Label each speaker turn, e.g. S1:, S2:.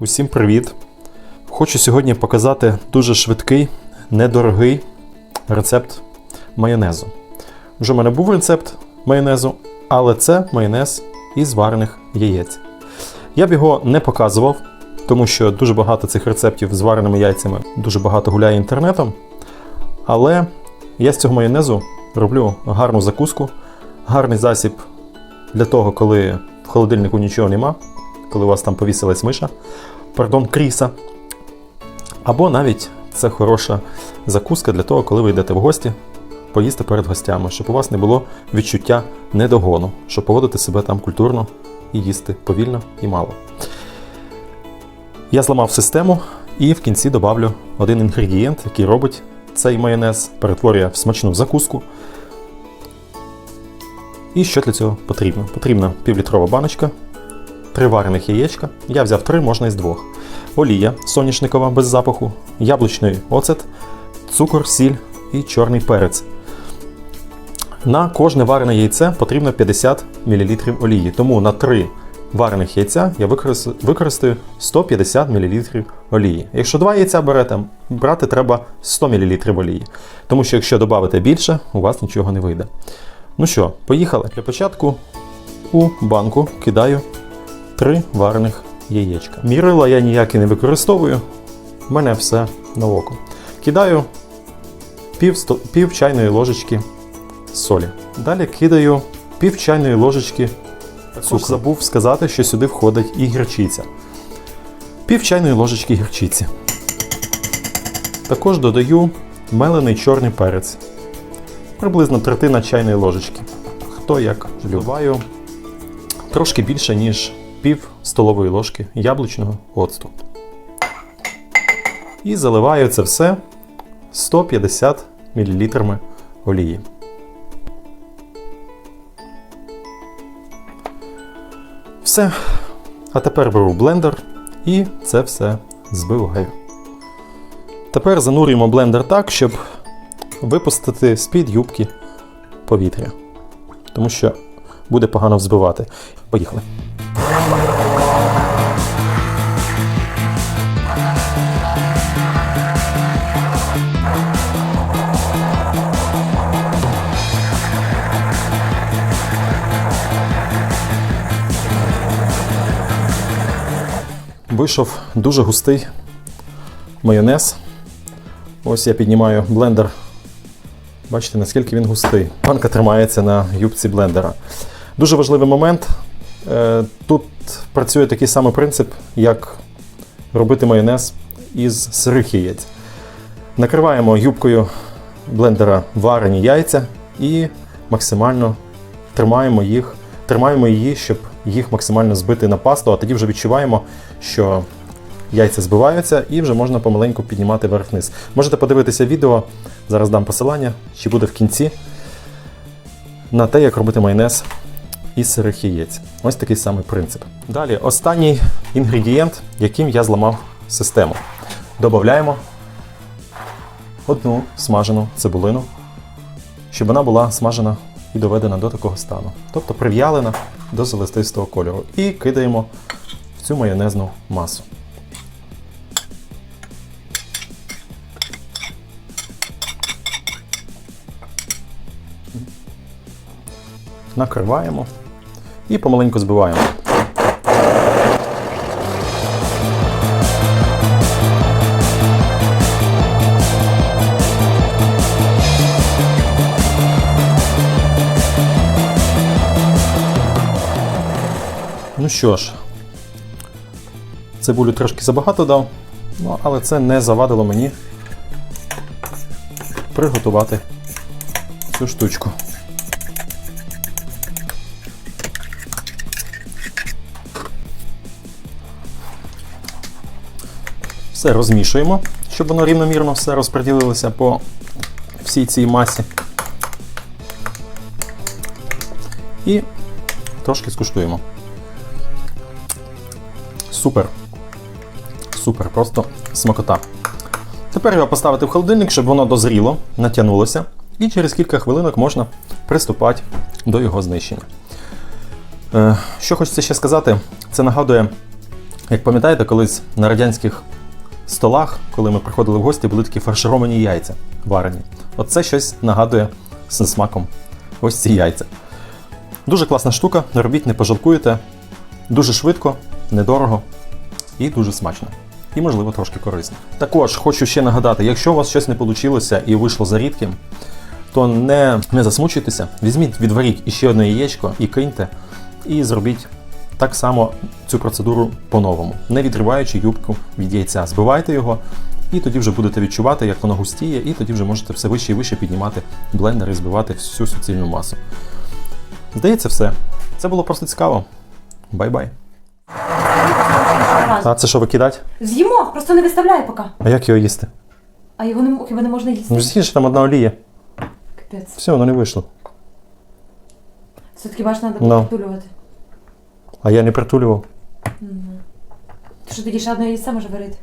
S1: Усім привіт! Хочу сьогодні показати дуже швидкий, недорогий рецепт майонезу. Вже в мене був рецепт майонезу, але це майонез із варених яєць. Я б його не показував, тому що дуже багато цих рецептів з вареними яйцями дуже багато гуляє інтернетом. Але я з цього майонезу роблю гарну закуску, гарний засіб для того, коли в холодильнику нічого нема, коли у вас там повісилась миша, пардон, кріса. Або навіть це хороша закуска для того, коли ви йдете в гості, поїсти перед гостями, щоб у вас не було відчуття недогону, щоб поводити себе там культурно і їсти повільно і мало. Я зламав систему і в кінці добавлю один інгредієнт, який робить цей майонез, перетворює в смачну закуску. І що для цього потрібно? Потрібна півлітрова баночка, три варених яєчка. Я взяв три, можна із двох. Олія соняшникова без запаху, яблучний оцет, цукор, сіль і чорний перець. На кожне варене яйце потрібно 50 мл олії. Тому на 3 варених яйця я використаю 150 мл олії. Якщо два яйця берете, брати треба 100 мл олії. Тому що якщо додати більше, у вас нічого не вийде. Ну що, поїхали. Для початку у банку кидаю 3 варених яєчка. Мірила я ніякі не використовую. У мене все на око. Кидаю пів, сто- пів чайної ложечки солі. Далі кидаю пів чайної ложечки цукру. Забув сказати, що сюди входить і гірчиця. Пів чайної ложечки гірчиці. Також додаю мелений чорний перець. Приблизно третина чайної ложечки. Хто як вливаю трошки більше, ніж пів столової ложки яблучного оцту. І заливаю це все 150 мл олії. Все. А тепер беру блендер і це все збиваю. Тепер занурюємо блендер так, щоб випустити з-під юбки повітря. Тому що буде погано взбивати. Поїхали. Вийшов дуже густий майонез. Ось я піднімаю блендер. Бачите, наскільки він густий. Банка тримається на юбці блендера. Дуже важливий момент. Е, Тут працює такий самий принцип, як робити майонез із сирих яєць. Накриваємо юбкою блендера варені яйця і максимально тримаємо їх, тримаємо її, щоб їх максимально збити на пасту, а тоді вже відчуваємо, що яйця збиваються і вже можна помаленьку піднімати вверх-вниз. Можете подивитися відео, зараз дам посилання, чи буде в кінці, на те, як робити майонез із сирих яєць. Ось такий самий принцип. Далі, останній інгредієнт, яким я зламав систему. Додаємо одну смажену цибулину, щоб вона була смажена і доведена до такого стану. Тобто прив'ялена до золотистого кольору. І кидаємо в цю майонезну масу. Накриваємо і помаленьку збиваємо. Ну що ж, цибулю трошки забагато дав, ну, але це не завадило мені приготувати цю штучку. Все розмішуємо, щоб воно рівномірно все розподілилося по всій цій масі. І трошки скуштуємо. Супер. Супер, просто смакота. Тепер його поставити в холодильник, щоб воно дозріло, натягнулося, і через кілька хвилинок можна приступати до його знищення. Е, Що хочеться ще сказати, це нагадує Як пам'ятаєте, колись на радянських столах, коли ми приходили в гості, були такі фаршировані яйця варені. От це щось нагадує з смаком. Ось ці яйця. Дуже класна штука, робіть, не пожалкуєте. Дуже швидко, недорого і дуже смачно. І, можливо, трошки корисно. Також хочу ще нагадати: якщо у вас щось не вийшло і вийшло за рідким, то не, не засмучуйтеся, візьміть, відваріть іще одне яєчко і киньте, і зробіть так само цю процедуру по-новому, не відриваючи юбку від яйця. Збивайте його, і тоді вже будете відчувати, як воно густіє, і тоді вже можете все вище і вище піднімати блендер і збивати всю суцільну масу. Здається, все. Це було просто цікаво. Бай-бай. А це що викидати?
S2: З'їмо, просто не виставляй поки.
S1: А як його їсти?
S2: А його не, хіба не можна їсти?
S1: Ну, з'їж, там одна олія.
S2: Капець.
S1: Все, воно не вийшло.
S2: Все-таки бачиш, треба
S1: Ну.
S2: притулювати.
S1: А я не притулював.
S2: Ти що тоді ще одне яйце може варити?